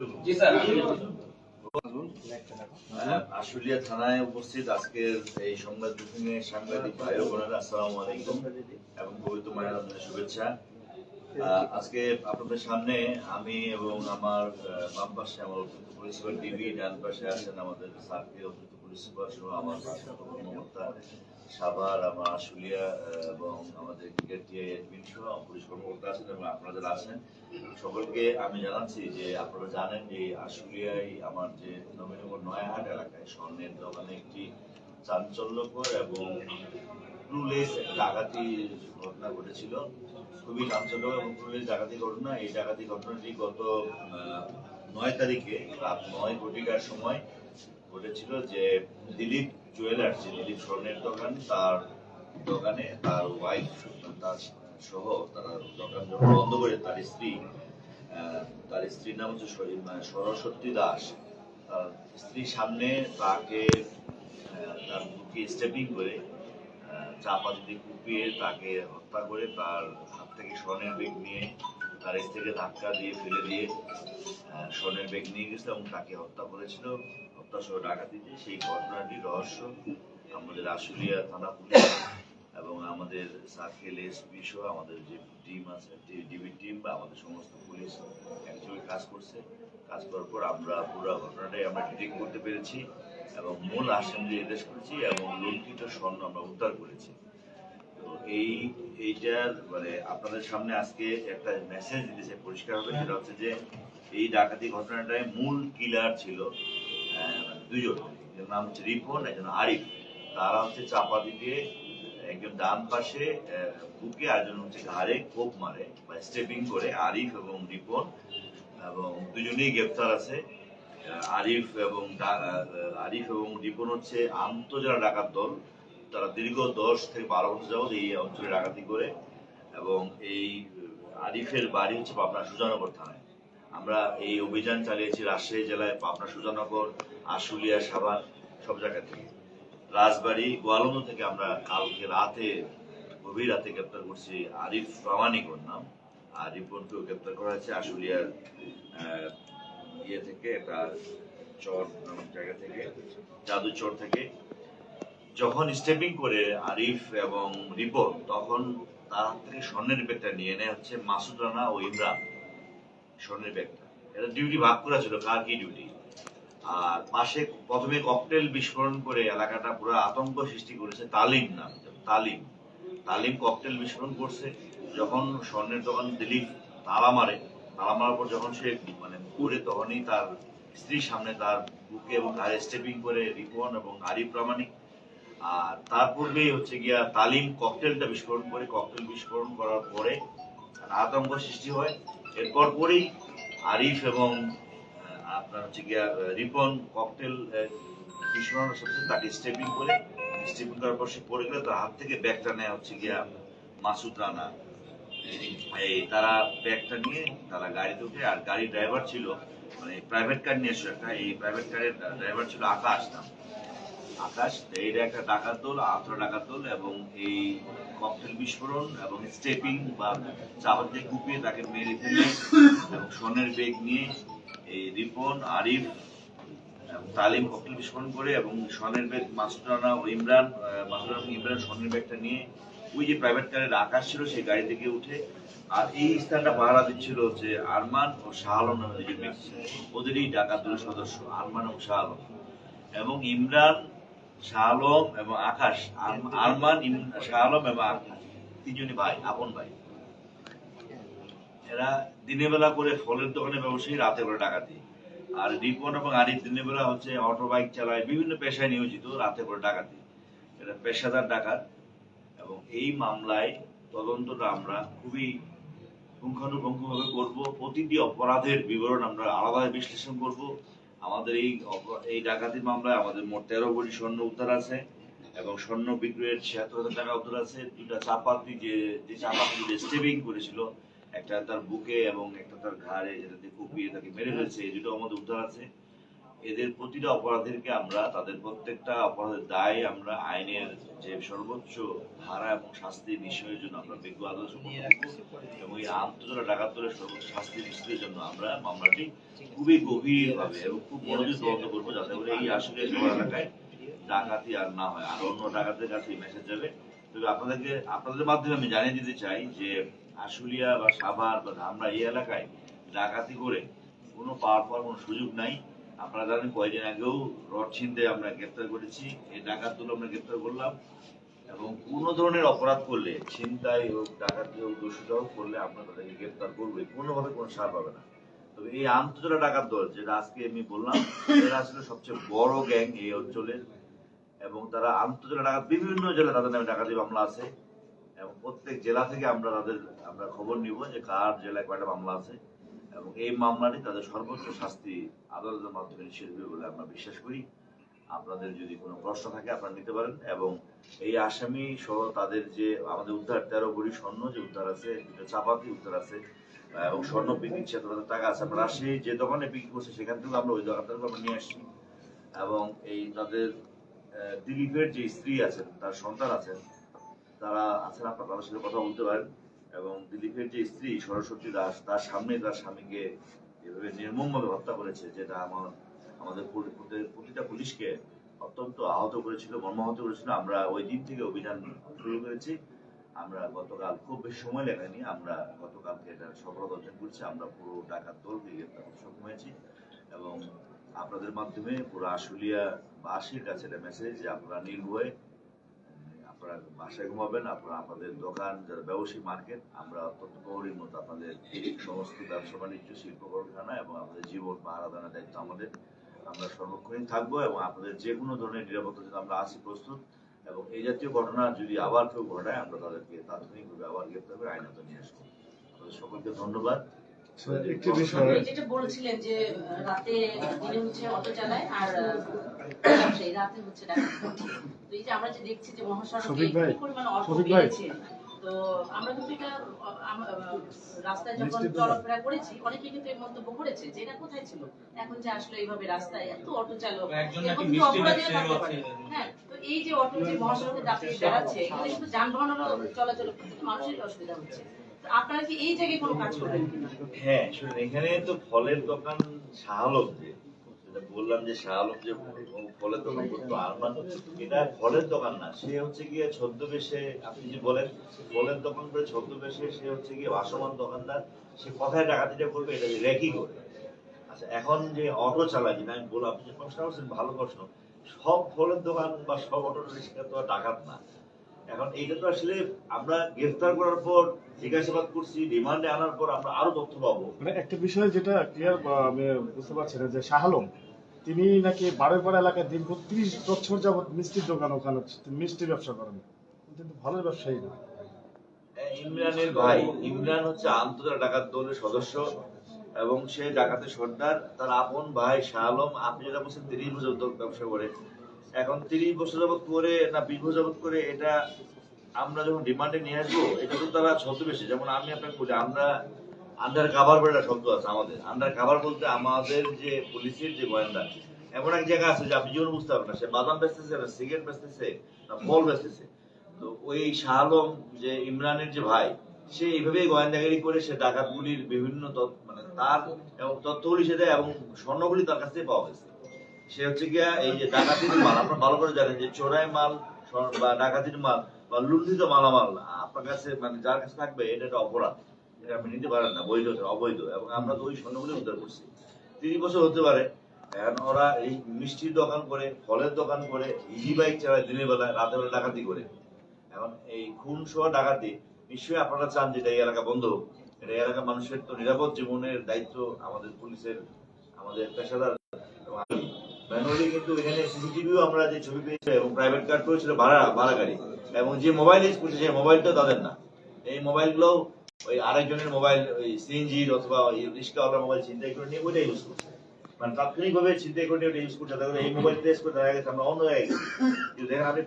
জি sir হ্যাঁ, আশুলিয়া থানায় উপস্থিত আজকের এই সংবাদ ব্রিফিং এ সাংবাদিক ভাই ও বোনেরা আসসালামু আলাইকুম এবং পবিত্র মায়ের আপনাদের শুভেচ্ছা। আজকে আপনাদের সামনে আমি এবং আমার আহ, বাম পাশে আমার ডান পাশে আছেন আমাদের সহ আমার কর্মকর্তা আমার আশুলিয়া এবং আমাদের অ্যাডমিন সহ পুলিশ কর্মকর্তা আছেন এবং আছেন, সকলকে আমি জানাচ্ছি যে আপনারা জানেন যে আশুলিয়ায় আমার যে নবীনগর নয়াহাট এলাকায় স্বর্ণের দোকানে একটি চাঞ্চল্যকর এবং ক্লুলেস ডাকাতি ঘটনা ঘটেছিল। খুবই চাঞ্চল্যকর এবং ক্লুলেস ডাকাতি ঘটনা। এই ডাকাতি ঘটনাটি গত নয় তারিখে, রাত নয় ঘটিকার সময় ঘটেছিল যে দিলীপ জুয়েলার্স, যে দিলীপ স্বর্ণের দোকান, তার দোকানে তার ওয়াইফ তার সহ তারা দোকান যখন বন্ধ করে, তার স্ত্রী তার স্ত্রীর নাম হচ্ছে সরি- মানে সরস্বতী দাস। তার স্ত্রীর সামনে তাকে তার বুকে স্টেপিং করে চাপা দিয়ে কুপিয়ে তাকে হত্যা করে, তার হাত থেকে স্বর্ণের বেগ নিয়ে তার স্ত্রীকে ধাক্কা দিয়ে, ফেলে দিয়ে স্বর্ণের বেগ নিয়ে গেছিল এবং তাকে হত্যা করেছিল। হত্যা সহ ডাকাতিতে সেই ঘটনাটি রহস্য। আমাদের আশুলিয়া থানা পুলিশ এবং আমাদের সার্কেল এসপি সহ আমাদের যে টিম আছে ডিবি টিম বা আমাদের সমস্ত পুলিশ একসঙ্গে কাজ করছে। কাজ করার পর আমরা পুরো ঘটনাটাই আমরা ডিটেক্ট করতে পেরেছি এবং মূল আসামি নির্দেশ করেছি এবং লুণ্ঠিত স্বর্ণ আমরা উদ্ধার করেছি। এই এইটার মানে আপনাদের সামনে আজকে একটা মেসেজ দিতে চাই পরিষ্কার হবে সেটা হচ্ছে যে এই ডাকাতি ঘটনাটায় মূল কিলার ছিল দুজন এর নাম হচ্ছে রিপন, একজন আরিফ। তারা হচ্ছে চাপা দিয়ে একজন ডান পাশে বুকে আর একজন হচ্ছে ঘাড়ে কোপ মারে বা স্টেপিং করে, আরিফ এবং রিপন, এবং দুজনেই গ্রেপ্তার আছে। আরিফ এবং আরিফ এবং রিপন হচ্ছে আন্তজেলা ডাকাত দল। তারা দীর্ঘ দশ থেকে বারো বছর যাবত এই অঞ্চলে ডাকাতি করে এবং এই আরিফের বাড়ি হচ্ছে পাবনা সুজানগর থানায়। আমরা এই অভিযান চালিয়েছি রাজশাহী জেলায় পাবনা সুজানগর, আশুলিয়া, সাভার, সব জায়গা থেকে। রাজবাড়ি গোয়ালন্দ থেকে আমরা কালকে রাতে, গভীর রাতে গ্রেপ্তার করছি আরিফ প্রামাণিক ওর নাম। আর রিপনকেও গ্রেপ্তার করা হয়েছে আশুলিয়ার ইয়ে থেকে, একটা চর নামক জায়গা থেকে জাদু চর থেকে। যখন স্টেপিং করে আরিফ এবং রিপন, তখন তার হাত থেকে স্বর্ণের ব্যাগটা নিয়ে নেয় হচ্ছে মাসুদ রানা ও ইমরান স্বর্ণের ব্যাগটা। এটা ডিউটি ভাগ করা ছিল, কার কি ডিউটি আর পাশে প্রথমে ককটেল বিস্ফোরণ করে এলাকাটা পুরো আতঙ্ক সৃষ্টি করেছে তালিম নাম, তালিম। তালিম ককটেল বিস্ফোরণ করছে। যখন স্বর্ণের দোকান দিলীপ তালা মারে, তালা মারার পর যখন সে মানে ঘুরে তখনই তার স্ত্রীর সামনে তার বুকে এবং ঘাড়ে স্টেপিং করে রিপন এবং আরিফ প্রামাণিক আর তার পূর্বেই হচ্ছে গিয়া তালিম ককটেলটা বিস্ফোরণ করে ককটেল বিস্ফোরণ করার পরে আতঙ্ক সৃষ্টি হয়। এরপর পরেই আরিফ এবং আপনার হচ্ছে গিয়া রিপন ককটেল বিস্ফোরণের সাথে তাকে স্টেপিং করে। স্টেপিং করার পর সে পড়ে গেলে তার হাত থেকে ব্যাগটা নেয় হচ্ছে গিয়া মাসুদ রানা। এই তারা ব্যাগটা নিয়ে তারা গাড়িতে উঠে, আর গাড়ির ড্রাইভার ছিল মানে প্রাইভেট কার নিয়ে এসেছিল একটা, এই প্রাইভেট কারের ড্রাইভার ছিল আকাশ নাম। আকাশ এইটা একটা ডাকাত দল আঠারো ডাকাত দল এবং এই ককটেল বিস্ফোরণ এবং স্টেপিং বা চাপা দিয়ে কুপিয়ে তাকে মেরে ফেলে এবং স্বর্ণের বেগ নিয়ে এই রিপন আরিফ তালিম ককটেল বিস্ফোরণ করে এবং স্বর্ণের বেগ মাসুদ রানা ও ইমরান আহ, মাসুদ রানা এবং ইমরান স্বর্ণের ব্যাগটা নিয়ে ওই যে প্রাইভেট কারের আকাশ ছিল সেই গাড়ি থেকে উঠে আর এই স্থানটা পাহারা দিচ্ছিল হচ্ছে আরমান ও শাহ নামে দুজন ব্যক্তি। ওদেরই ডাকাত দলের সদস্য আরমান এবং শাহ আলম এবং ইমরান শাহ আলম এবং আকাশ। আরমান ইম- শাহ আলম এবং আকাশ তিনজনই ভাই আপন ভাই। এরা দিনের বেলা করে ফলের দোকানে ব্যবসায়ী রাতে করে ডাকাতি। আর রিপন এবং আরিফ দিনের বেলা হচ্ছে অটো বাইক চালায় বিভিন্ন পেশায় নিয়োজিত রাতে করে ডাকাতি। এরা পেশাদার ডাকাত এবং এই মামলায় তদন্তটা আমরা খুবই পুঙ্খানুপুঙ্খভাবে করব। প্রতিটি অপরাধের বিবরণ আমরা আলাদাভাবে বিশ্লেষণ করব। আমাদের এই এই মামলায় আমাদের মোট তেরো কোটি স্বর্ণ উদ্ধার আছে এবং স্বর্ণ বিক্রয়ের ছিয়াত্তর হাজার টাকা উদ্ধার আছে। দুটা চাপাতি যে যে চাপাতি যে স্টেবিং করেছিল, একটা তার বুকে এবং একটা তার ঘাড়ে যেটাতে কুপিয়ে তাকে মেরে ফেলছে, এই দুটো আমাদের উদ্ধার আছে। এদের প্রতিটা অপরাধীকে আমরা, তাদের প্রত্যেকটা অপরাধের দায় আমরা আইনের যে সর্বোচ্চ ধারা এবং শাস্তির বিষয়ের জন্য আমরা বিজ্ঞ আদর্শ এবং এই আন্তর্জাতিক ডাকাত দলের সর্বোচ্চ শাস্তি নিশ্চিতের জন্য আমরা মামলাটি খুবই গভীরভাবে এবং খুব মনোযোগ তদন্ত করব যাতে করে এই আসলে এলাকায় ডাকাতি আর না হয়। আর অন্য ডাকাতের কাছে মেসেজ যাবে। তবে আপনাদেরকে, আপনাদের মাধ্যমে আমি জানিয়ে দিতে চাই যে আশুলিয়া বা সাভার বা আমরা এই এলাকায় ডাকাতি করে কোনো পাওয়ার পাওয়ার কোনো সুযোগ নাই। আপনারা জানেন কয়েকদিন আগেও রড ছিনতে আমরা গ্রেপ্তার করেছি, এই ডাকাতগুলো আমরা গ্রেপ্তার করলাম এবং কোনো ধরনের অপরাধ করলে, ছিনতাই হোক, ডাকাতি হোক দোষিত হোক করলে আমরা তাদেরকে গ্রেপ্তার করবোই কোনোভাবে কোনো সার পাবে না। তবে এই আন্তর্জাতিক ডাকাত দল, যেটা আজকে আমি বললাম, এরা আসলে সবচেয়ে বড় গ্যাং এই অঞ্চলের এবং তারা আন্তর্জাতিক ডাকাত, বিভিন্ন জেলা তাদের নামে ডাকাতি মামলা আছে এবং প্রত্যেক জেলা থেকে আমরা তাদের, আমরা খবর নিব যে কার জেলায় কয়টা মামলা আছে। এবং এই মামলাটি তাদের সর্বোচ্চ শাস্তি আদালতের মাধ্যমে নিশ্চিত হবে বলে আমরা বিশ্বাস করি। আপনাদের যদি কোনো প্রশ্ন থাকে, আপনারা নিতে পারেন এবং এই আসামি সহ তাদের যে আমাদের উদ্ধার, তেরো ভরি স্বর্ণ যে উদ্ধার আছে, দুটো চাপাতি উদ্ধার আছে, এবং স্বর্ণ বিক্রি হাজার টাকা আছে আমরা রাজশাহী যে দোকানে বিক্রি করছে সেখান থেকে আমরা ওই দোকান থেকে আমরা নিয়ে আসছি। এবং এই তাদের দিলীপের যে স্ত্রী আছেন, তার সন্তান আছেন, তারা আছেন আপনার তাদের সাথে কথা বলতে পারেন। এবং দিলীপের যে স্ত্রী সরস্বতী দাস, তার সামনে তার স্বামীকে এভাবে নির্মমভাবে হত্যা করেছে, যেটা আমার, আমাদের প্রতিটা পুলিশকে অত্যন্ত আহত করেছিল, মর্মাহত করেছিল। আমরা ওই দিন থেকে অভিযান শুরু করেছি। আমরা গতকাল খুব বেশি সময় লাগাইনি আমরা গতকালকে এটা সফলতা অর্জন করছি। আমরা পুরো ডাকাত দলকে গ্রেপ্তার করতে সক্ষম হয়েছি। এবং আপনাদের মাধ্যমে পুরো আশুলিয়া বাসীর কাছে একটা মেসেজ যে আপনারা নির্ভয়ে বাসায় ঘুমাবেন, আপনারা আপনাদের দোকান, যারা ব্যবসায়ী মার্কেট, আমরা অত্যন্ত প্রহরীর মতো আপনাদের সমস্ত ব্যবসা বাণিজ্য শিল্প কারখানা এবং আমাদের জীবন পাহারা দেওয়ার দায়িত্ব আমাদের। আমরা সর্বক্ষণই থাকব এবং আপনাদের যে কোনো ধরনের নিরাপত্তা জন্য আমরা আছি প্রস্তুত, এবং এই জাতীয় ঘটনা যদি আবার কেউ ঘটায়, আমরা তাদেরকে তাৎক্ষণিকভাবে আবার গ্রেপ্তার করে আইনত নিয়ে আসব। আপনাদের সকলকে ধন্যবাদ। একটি বিষয় যেটা বলছিলেন যে রাতে দিনে হচ্ছে অটো চালায় আর ব্যবসায়ী রাতে হচ্ছে। তো এই যে আমরা যে দেখছি যে মহাসড়কে কি পরিমাণ অটো বেড়েছে তো আমরা কিন্তু এটা রাস্তায় যখন চলাফেরা করেছি অনেকে কিন্তু এই মন্তব্য করেছে যে এটা কোথায় ছিল? এখন যে আসলে এইভাবে রাস্তায় এত অটো চালক। এখন অপরাধীও ব্যবসায়ীও থাকতে পারে। হ্যাঁ তো এই যে অটো যে মহাসড়কে দাপিয়ে বেড়াচ্ছে এখানে কিন্তু যানবাহনেরও চলাচল করতে মানুষের অসুবিধা হচ্ছে। আপনারা কি এই জায়গায় কোনো কাজ করবেন কিনা? হ্যাঁ শুনুন এখানে তো ফলের দোকান শাহালম যে বললাম যে শাহালম যে ফলের দোকান করতো আরমান এটা ফলের দোকান না সে হচ্ছে গিয়ে ছদ্মবেশে আপনি যে বলেন ফলের দোকান করে ছদ্মবেশে সে হচ্ছে গিয়ে ভাসমান দোকানদার সে কোথায় টাকা দিতে করবে এটা রেকি করে আচ্ছা এখন যে অটো যেটা আমি বললাম আপনি যে প্রশ্ন করছেন ভালো প্রশ্ন সব ফলের দোকান বা সব অটো রিক্সা তো আর ডাকাত না। এখন এইটা তো আসলে আমরা গ্রেফতার করার পর জিজ্ঞাসাবাদ করছি রিমান্ডে আনার পর আমরা আরও তথ্য পাবো। মানে একটা বিষয় যেটা ক্লিয়ার আমি বুঝতে পারছি না যে শাহালম তিনি নাকি এলাকায় দীর্ঘ ত্রিশ বছর যাবত মিষ্টির দোকান ওখানে মিষ্টি ব্যবসা করেন। কিন্তু ভালো ব্যবসায়ী না। ইমরানের ভাই ইমরান হচ্ছে আন্তর্জাতিক ডাকাত দলের সদস্য এবং সে ডাকাতের সর্দার। তার আপন ভাই শাহ আলম আপনি যেটা বলছেন তিরিশ বছর ব্যবসা করে। এখন তিরিশ বছর যাবত করে, না বিশ বছর যাবত করে এটা আমরা যখন ডিমান্ডে নিয়ে আসব, এটা তো তারা ছদ্মবেশে যেমন আমি আপনাকে বলি, আমরা আন্ডার কাভার বলে শব্দ আছে আমাদের। আন্ডার কাভার বলতে আমাদের যে পুলিশের যে গোয়েন্দা, এমন এক জায়গা আছে যে আপনি জীবনে বুঝতে পারবেন না, সে বাদাম বেচতেছে, না সিগারেট বেচতেছে, না ফল বেচতেছে। তো ওই শাহ আলম যে ইমরানের যে ভাই, সে এইভাবেই গোয়েন্দাগিরি করে, সে ডাকাতগুলির বিভিন্ন মানে তার তথ্যগুলি সে দেয় এবং স্বর্ণগুলি তার কাছ থেকে পাওয়া গেছে। সে হচ্ছে গিয়া এই যে ডাকাতির মাল, আপনারা ভালো করে জানেন যে চোরাই মাল বা ডাকাতির মাল বা লুণ্ঠিত মালামাল, আপনার কাছে মানে যার কাছে থাকবে, এটা একটা অপরাধ। এটা আপনি নিতে পারেন না, বৈধ, অবৈধ। এবং আমরা তো ওই স্বর্ণগুলি উদ্ধার করছি। তিরিশ বছর হতে পারে ওরা এই মিষ্টির দোকান করে, ফলের দোকান করে ইজি বাইক চালায় দিনের বেলা রাতের বেলা ডাকাতি করে। এখন এই খুন সহ ডাকাতি, নিশ্চয়ই আপনারা চান যেটা এই এলাকা বন্ধ হোক। এটা এলাকার মানুষের তো নিরাপদ জীবনের দায়িত্ব আমাদের পুলিশের, আমাদের পেশাদার। ম্যানুয়ালি কিন্তু এখানে সিসিটিভিও আমরা যে ছবি পেয়েছি এবং প্রাইভেট ভাড়া ভাড়া গাড়ি এবং যে মোবাইল ইউজ করছে সেই মোবাইলটা তাদের না। এই মোবাইলগুলো ওই আরেকজনের মোবাইল ওই সিএনজির অথবা ওই রিক্সাওয়ালার মোবাইল চিন্তাই করে নিয়ে ওইটা ইউজ করছে। মানে তাৎক্ষণিকভাবে চিন্তাই করে নিয়ে ওটা ইউজ করছে। তাদের এই মোবাইল টেস্ট করে দেখা গেছে আমরা অন্য জায়গায় গেছি। দেখেন আপনি